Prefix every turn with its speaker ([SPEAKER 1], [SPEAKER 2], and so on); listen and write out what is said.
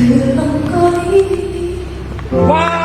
[SPEAKER 1] คือลมก้อยว้า